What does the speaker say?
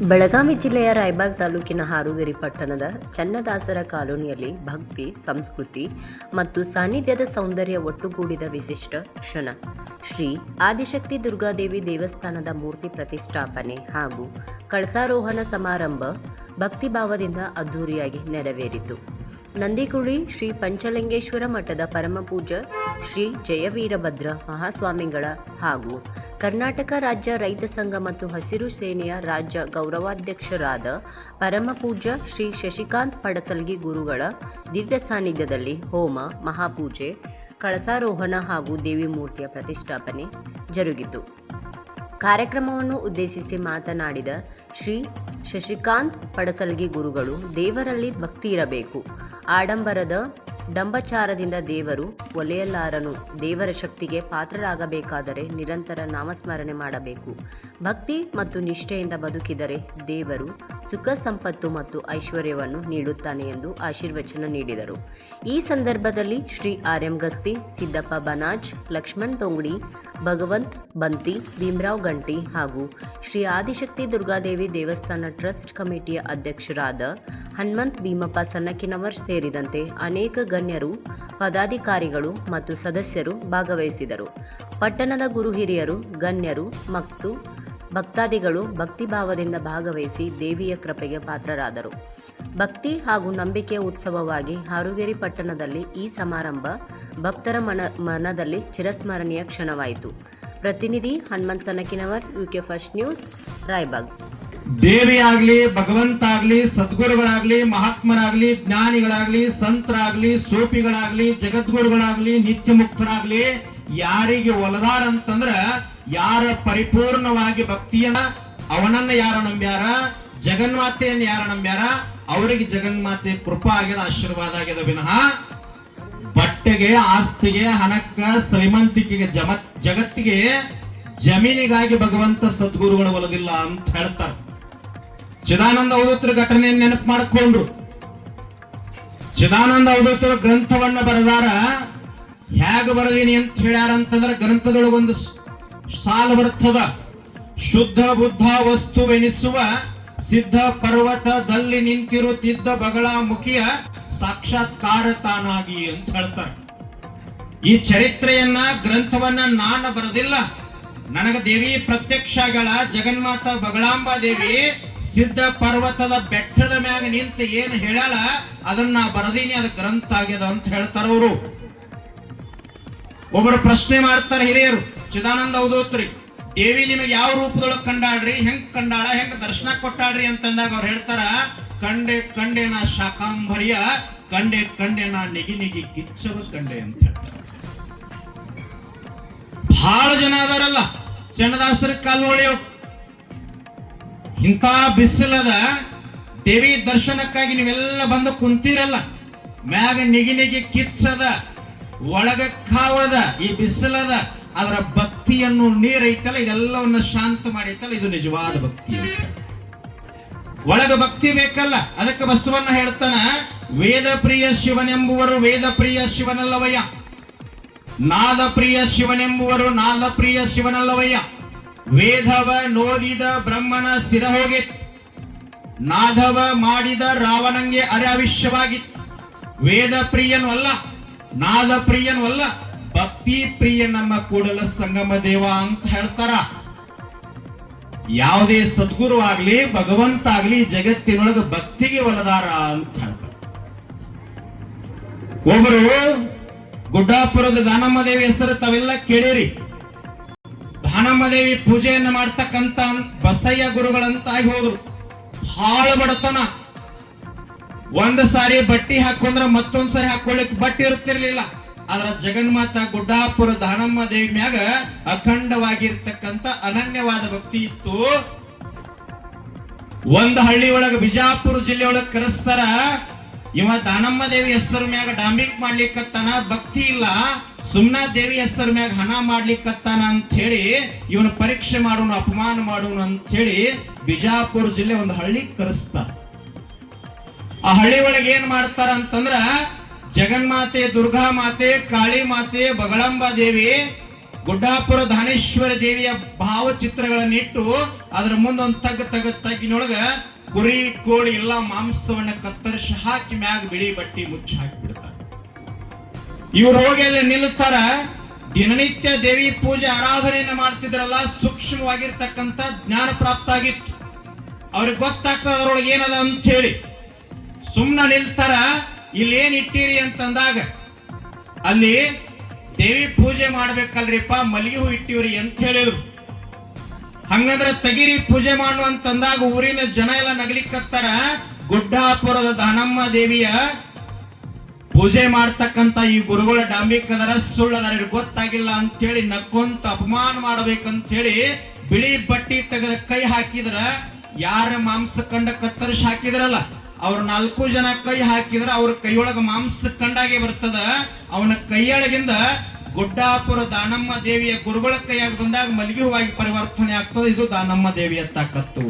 ಬೆಳಗಾವಿ ಜಿಲ್ಲೆಯ ರಾಯಬಾಗ್ ತಾಲೂಕಿನ ಹಾರುಗೆರೆ ಪಟ್ಟಣದ ಚನ್ನದಾಸರ ಕಾಲೋನಿಯಲ್ಲಿ ಭಕ್ತಿ, ಸಂಸ್ಕೃತಿ ಮತ್ತು ಸಾನ್ನಿಧ್ಯದ ಸೌಂದರ್ಯ ಒಟ್ಟುಗೂಡಿದ ವಿಶಿಷ್ಟ ಕ್ಷಣ. ಶ್ರೀ ಆದಿಶಕ್ತಿ ದುರ್ಗಾದೇವಿ ದೇವಸ್ಥಾನದ ಮೂರ್ತಿ ಪ್ರತಿಷ್ಠಾಪನೆ ಹಾಗೂ ಕಳಸಾರೋಹಣ ಸಮಾರಂಭ ಭಕ್ತಿಭಾವದಿಂದ ಅದ್ಧೂರಿಯಾಗಿ ನೆರವೇರಿತು. ನಂದಿಗುಳಿ ಶ್ರೀ ಪಂಚಲಿಂಗೇಶ್ವರ ಮಠದ ಪರಮಪೂಜ ಶ್ರೀ ಜಯವೀರಭದ್ರ ಮಹಾಸ್ವಾಮಿಗಳ ಹಾಗೂ ಕರ್ನಾಟಕ ರಾಜ್ಯ ರೈತ ಸಂಘ ಮತ್ತು ಹಸಿರು ಸೇನೆಯ ರಾಜ್ಯ ಗೌರವಾಧ್ಯಕ್ಷರಾದ ಪರಮಪೂಜ ಶ್ರೀ ಶಶಿಕಾಂತ್ ಪಡಸಲ್ಗಿ ಗುರುಗಳ ದಿವ್ಯ ಸಾನ್ನಿಧ್ಯದಲ್ಲಿ ಹೋಮ, ಮಹಾಪೂಜೆ, ಕಳಸಾರೋಹಣ ಹಾಗೂ ದೇವಿ ಮೂರ್ತಿಯ ಪ್ರತಿಷ್ಠಾಪನೆ ಜರುಗಿತು. ಕಾರ್ಯಕ್ರಮವನ್ನು ಉದ್ದೇಶಿಸಿ ಮಾತನಾಡಿದ ಶ್ರೀ ಶಶಿಕಾಂತ್ ಪಡಸಲ್ಗಿ ಗುರುಗಳು ದೇವರಲ್ಲಿ ಭಕ್ತಿ ಇರಬೇಕು. ಆಡಂಬರದ ಡಂಬಚಾರದಿಂದ ದೇವರು ಒಲೆಯಲಾರನು. ದೇವರ ಶಕ್ತಿಗೆ ಪಾತ್ರರಾಗಬೇಕಾದರೆ ನಿರಂತರ ನಾಮಸ್ಮರಣೆ ಮಾಡಬೇಕು. ಭಕ್ತಿ ಮತ್ತು ನಿಷ್ಠೆಯಿಂದ ಬದುಕಿದರೆ ದೇವರು ಸುಖ, ಸಂಪತ್ತು ಮತ್ತು ಐಶ್ವರ್ಯವನ್ನು ನೀಡುತ್ತಾನೆ ಎಂದು ಆಶೀರ್ವಚನ ನೀಡಿದರು. ಈ ಸಂದರ್ಭದಲ್ಲಿ ಶ್ರೀ ಆರ್ ಎಂ ಗಸ್ತಿ ಸಿದ್ದಪ್ಪ ಬನಾಜ್, ಲಕ್ಷ್ಮಣ್ ತೊಂಗಡಿ ಭಗವಂತ್, ಬಂತಿ, ಭೀಮರಾವ್ ಗಂಟಿ ಹಾಗೂ ಶ್ರೀ ಆದಿಶಕ್ತಿ ದುರ್ಗಾದೇವಿ ದೇವಸ್ಥಾನ ಟ್ರಸ್ಟ್ ಕಮಿಟಿಯ ಅಧ್ಯಕ್ಷರಾದ ಹನುಮಂತ್ ಭೀಮಪ್ಪ ಸನ್ನಕಿನವರ್ ಸೇರಿದಂತೆ ಅನೇಕ ಗಣ್ಯರು, ಪದಾಧಿಕಾರಿಗಳು ಮತ್ತು ಸದಸ್ಯರು ಭಾಗವಹಿಸಿದರು. ಪಟ್ಟಣದ ಗುರು ಹಿರಿಯರು, ಗಣ್ಯರು ಮತ್ತು ಭಕ್ತಾದಿಗಳು ಭಕ್ತಿಭಾವದಿಂದ ಭಾಗವಹಿಸಿ ದೇವಿಯ ಕೃಪೆಗೆ ಪಾತ್ರರಾದರು. ಭಕ್ತಿ ಹಾಗೂ ನಂಬಿಕೆಯ ಉತ್ಸವವಾಗಿ ಹಾರುಗೇರಿ ಪಟ್ಟಣದಲ್ಲಿ ಈ ಸಮಾರಂಭ ಭಕ್ತರ ಮನ, ಮನದಲ್ಲಿ ಚಿರಸ್ಮರಣೀಯ ಕ್ಷಣವಾಯಿತು. ಪ್ರತಿನಿಧಿ Hanumanth Sanakinavar, UK first news, Raibag. ದೇವಿ ಆಗ್ಲಿ ಭಗವಂತ ಆಗ್ಲಿ ಸದ್ಗುರುಗಳಾಗ್ಲಿ, ಮಹಾತ್ಮರಾಗ್ಲಿ, ಜ್ಞಾನಿಗಳಾಗ್ಲಿ, ಸಂತರಾಗ್ಲಿ, ಸೋಪಿಗಳಾಗ್ಲಿ, ಜಗದ್ಗುರುಗಳಾಗ್ಲಿ ನಿತ್ಯ ಮುಕ್ತರಾಗ್ಲಿ ಯಾರಿಗೆ ಒಲದಾರ ಅಂತಂದ್ರ ಯಾರ ಪರಿಪೂರ್ಣವಾಗಿ ಭಕ್ತಿಯನ್ನ ಅವನನ್ನ ಯಾರ ನಂಬ್ಯಾರ? ಜಗನ್ಮಾತೆಯನ್ನು ಯಾರ ನಂಬ್ಯಾರ? ಅವರಿಗೆ ಜಗನ್ಮಾತೆ ಕೃಪಾ ಆಗ್ಯದ, ಆಶೀರ್ವಾದ ಆಗ್ಯದ ವಿನಃ ಬಟ್ಟೆಗೆ, ಆಸ್ತಿಗೆ, ಹಣಕ್ಕ, ಶ್ರೀಮಂತಿಕೆಗೆ, ಜಮ, ಜಗತ್ತಿಗೆ ಜಮೀನಿಗಾಗಿ ಭಗವಂತ ಸದ್ಗುರುಗಳು ಒಲದಿಲ್ಲ ಅಂತ ಹೇಳ್ತಾರೆ. ಚಿದಾನಂದ ಅವಧೂತರ ಘಟನೆಯನ್ನು ನೆನಪು ಮಾಡಿಕೊಂಡ್ರು. ಚಿದಾನಂದ ಅವಧೂತರ ಗ್ರಂಥವನ್ನ ಬರೆದಾರ. ಹೇಗೆ ಬರದೀನಿ ಅಂತ ಹೇಳ್ಯಾರ ಅಂತಂದ್ರ ಗ್ರಂಥದೊಳಗೊಂದು ಸ್- ಸಾಲು ಬರ್ತದ ಶುದ್ಧ ಬುದ್ಧ ವಸ್ತುವೆನಿಸುವ ಸಿದ್ಧ ಪರ್ವತದಲ್ಲಿ ನಿಂತಿರುತ್ತಿದ್ದ ಬಗಳ ಮುಖಿಯ ಸಾಕ್ಷಾತ್ಕಾರ ತಾನಾಗಿ ಅಂತ ಹೇಳ್ತಾರೆ. ಈ ಚರಿತ್ರೆಯನ್ನ, ಗ್ರಂಥವನ್ನ ನಾನು ಬರೆದಿಲ್ಲ. ನನಗ ದೇವಿ ಪ್ರತ್ಯಕ್ಷಗಳ ಜಗನ್ಮಾತ ಬಗಳಾಂಬ ದೇವಿ ಸಿದ್ಧ ಪರ್ವತದ ಬೆಟ್ಟದ ಮ್ಯಾಗ ನಿಂತ ಏನ್ ಹೇಳಲ್ಲ, ಅದನ್ನ ಬರದೀನಿ, ಅದ ಗ್ರಂಥ ಆಗ್ಯದ ಅಂತ ಹೇಳ್ತಾರ ಅವರು. ಒಬ್ಬರು ಪ್ರಶ್ನೆ ಮಾಡ್ತಾರೆ ಹಿರಿಯರು ಚಿದಾನಂದ ಅವಧೂತ್ರಿ ದೇವಿ ನಿಮಗೆ ಯಾವ ರೂಪದೊಳಗೆ ಕಂಡಾಳ್ರಿ, ಹೆಂಗ್ ಕಂಡಾಳ, ಹೆಂಗ್ ದರ್ಶನ ಕೊಟ್ಟಾಳ್ರಿ ಅಂತಂದಾಗ ಅವ್ರು ಹೇಳ್ತಾರ, ಕಂಡೆ ಕಂಡೆ ನಾ ಶಾಕಾಂಬರಿಯ ಕಂಡೆ ಕಂಡೆ ನಾ ನಿಗಿ ನಿಗಿ ಕಿಚ್ಚವ ಕಂಡೆ ಅಂತ ಹೇಳ್ತಾರೆ. ಬಹಳ ಜನ ಅದಾರಲ್ಲ, ಚನ್ನದಾಸರ ಕಾಲ್ವಳಿಯೋ ಇಂಥ ಬಿಸಿಲದ ದೇವಿ ದರ್ಶನಕ್ಕಾಗಿ ನೀವೆಲ್ಲ ಬಂದು ಕುಂತೀರಲ್ಲ, ಮ್ಯಾಗ ನಿಗಿ ನಿಗಿ ಕಿಚ್ಚದ, ಒಳಗ ಕಾವದ, ಈ ಬಿಸಿಲದ ಅದರ ಭಕ್ತಿಯನ್ನು ನೀರೈತಲ್ಲ, ಇದೆಲ್ಲವನ್ನ ಶಾಂತ ಮಾಡೈತಲ್ಲ ಇದು ನಿಜವಾದ ಭಕ್ತಿ ಒಳಗ ಭಕ್ತಿ ಬೇಕಲ್ಲ, ಅದಕ್ಕೆ ಬಸವನ್ನ ಹೇಳ್ತಾನ, ವೇದ ಪ್ರಿಯ ಶಿವನೆಂಬುವರು ವೇದ ಪ್ರಿಯ ಶಿವನಲ್ಲವಯ್ಯ. ನಾದ ಪ್ರಿಯ ಶಿವನೆಂಬುವರು ನಾದ ಪ್ರಿಯ ಶಿವನಲ್ಲವಯ್ಯ. ವೇದವ ನೋದಿದ ಬ್ರಹ್ಮನ ಸಿರ ಹೋಗಿತ್. ನಾದವ ಮಾಡಿದ ರಾವಣಂಗೆ ಅರವಿಶ್ಯವಾಗಿತ್ ವೇದ ಪ್ರಿಯನು ಅಲ್ಲ, ನಾದ ಪ್ರಿಯನು ಅಲ್ಲ ಭಕ್ತಿ ಪ್ರಿಯ ನಮ್ಮ ಕೂಡಲ ಸಂಗಮ ದೇವ ಅಂತ ಹೇಳ್ತಾರ. ಯಾವುದೇ ಸದ್ಗುರು ಆಗ್ಲಿ, ಭಗವಂತ ಆಗ್ಲಿ, ಜಗತ್ತಿನೊಳಗ ಭಕ್ತಿಗೆ ಒಲದಾರ ಅಂತ ಹೇಳ್ತಾರೆ. ಒಬ್ಬರು ಗುಡ್ಡಾಪುರದ ದಾನಮ್ಮ ದೇವಿ ಹೆಸರು ತಾವೆಲ್ಲ ಕೇಳಿರಿ. ದಾನಮ್ಮ ದೇವಿ ಪೂಜೆಯನ್ನ ಮಾಡ್ತಕ್ಕಂತ ಬಸಯ್ಯ ಗುರುಗಳಂತ ಆಗಿ ಹೋದ್ರು. ಹಾಳ ಬಡತನ. ಒಂದ್ ಸಾರಿ ಬಟ್ಟಿ ಹಾಕೊಂಡ್ರೆ ಮತ್ತೊಂದ್ ಸಾರಿ ಹಾಕೊಳ್ಳಿಕ್ ಬಟ್ಟಿ ಇರ್ತಿರ್ಲಿಲ್ಲ ಆದ್ರ ಜಗನ್ಮಾತ ಗುಡ್ಡಾಪುರ ದಾನಮ್ಮ ದೇವಿ ಮ್ಯಾಗ ಅಖಂಡವಾಗಿರ್ತಕ್ಕಂತ ಅನನ್ಯವಾದ ಭಕ್ತಿ ಇತ್ತು. ಒಂದ್ ಹಳ್ಳಿ ಒಳಗ ಬಿಜಾಪುರ ಜಿಲ್ಲೆ ಒಳಗ ಕರೆಸ್ತಾರ, ಇವ ದಾನಮ್ಮ ದೇವಿ ಹೆಸರು ಮ್ಯಾಗ ಡಾಂಬಿಕ್ ಮಾಡ್ಲಿಕ್ಕತ್ತಾನ? ಭಕ್ತಿ ಇಲ್ಲ. ಸುಮ್ನ ದೇವಿ ಹೆಸರು ಮ್ಯಾಗ ಹಣ ಮಾಡ್ಲಿಕ್ಕತ್ತಾನ? ಅಂತ ಹೇಳಿ ಇವನ ಪರೀಕ್ಷೆ ಮಾಡೋನು, ಅಪಮಾನ ಮಾಡೋನು ಅಂತ ಹೇಳಿ ಬಿಜಾಪುರ ಜಿಲ್ಲೆ ಒಂದು ಹಳ್ಳಿ ಕರೆಸ್ತಾರ. ಆ ಹಳ್ಳಿ ಒಳಗೆ ಏನ್ ಮಾಡ್ತಾರ ಅಂತಂದ್ರ ಜಗನ್ಮಾತೆ ದುರ್ಗಾ ಮಾತೆ ಕಾಳಿ ಮಾತೆ ಬಗಳಂಬ ದೇವಿ ಗುಡ್ಡಾಪುರ ಧಾನೇಶ್ವರ ದೇವಿಯ ಭಾವಚಿತ್ರಗಳನ್ನಿಟ್ಟು ಅದರ ಮುಂದೆ ಒಂದು ತಗ್ಗ ತಗ್ಗ ತಗ್ಗಿನೊಳಗ ಕುರಿ, ಕೋಳಿ ಎಲ್ಲ ಮಾಂಸವನ್ನ ಕತ್ತರಿಸಿ ಹಾಕಿ ಮ್ಯಾಗ ಬಿಳಿ ಬಟ್ಟಿ ಮುಚ್ಚಿ ಹಾಕಿ ಬಿಡ್ತಾರೆ. ಇವ್ರು ಹೋಗಿ ಅಲ್ಲಿ ನಿಲ್ಲುತ್ತಾರ. ದಿನನಿತ್ಯ ದೇವಿ ಪೂಜೆ ಆರಾಧನೆಯನ್ನ ಮಾಡ್ತಿದ್ರಲ್ಲ, ಸೂಕ್ಷ್ಮವಾಗಿರ್ತಕ್ಕಂಥ ಜ್ಞಾನ ಪ್ರಾಪ್ತ ಆಗಿತ್ತು. ಅವ್ರಿಗೆ ಗೊತ್ತಾಗ್ತದ ಅದ್ರೊಳಗೆ ಏನದ ಅಂತ ಹೇಳಿ. ಸುಮ್ಮನೆ ನಿಲ್ತಾರ. ಇಲ್ಲಿ ಇಟ್ಟಿರಿ ಅಂತಂದಾಗ, ಅಲ್ಲಿ ದೇವಿ ಪೂಜೆ ಮಾಡ್ಬೇಕಲ್ರಿಪ್ಪ, ಮಲ್ಲಿಗೆ ಹೂ ಇಟ್ಟಿವ್ರಿ ಅಂತ ಹೇಳಿದ್ರು. ಹಂಗಂದ್ರ ತಗಿರಿ ಪೂಜೆ ಮಾಡು ಅಂತಂದಾಗ ಊರಿನ ಜನ ಎಲ್ಲ ನಗಲಿಕ್ಕತ್ತಾರ ಗುಡ್ಡಾಪುರದ ದಾನಮ್ಮ ದೇವಿಯ ಪೂಜೆ ಮಾಡ್ತಕ್ಕಂತ ಈ ಗುರುಗಳ ಡಾಂಬಿಕದರ ಸುಳ್ಳದರ ಗೊತ್ತಾಗಿಲ್ಲ ಗೊತ್ತಾಗಿಲ್ಲ ಅಂತೇಳಿ ನಕ್ಕೊಂತ ಅಪಮಾನ ಮಾಡ್ಬೇಕಂತ ಹೇಳಿ ಬಿಳಿ ಬಟ್ಟಿ ತೆಗೆದ ಕೈ ಹಾಕಿದ್ರ, ಯಾರ ಮಾಂಸ ಕಂಡ ಕತ್ತರಿಸಿ ಹಾಕಿದ್ರಲ್ಲ ಅವ್ರ ನಾಲ್ಕು ಜನ ಕೈ ಹಾಕಿದ್ರ ಅವ್ರ ಕೈಯೊಳಗ ಮಾಂಸ ಕಂಡಾಗೆ ಬರ್ತದ. ಅವನ ಕೈಯೊಳಗಿಂದ ಗುಡ್ಡಾಪುರ ದಾನಮ್ಮ ದೇವಿಯ ಗುರುಗಳ ಕೈಯಾಗಿ ಬಂದಾಗ ಮಲ್ಗಿ ಹೂವಾಗಿ ಪರಿವರ್ತನೆ ಆಗ್ತದೆ. ಇದು ದಾನಮ್ಮ ದೇವಿಯ ತಾಕತ್ತು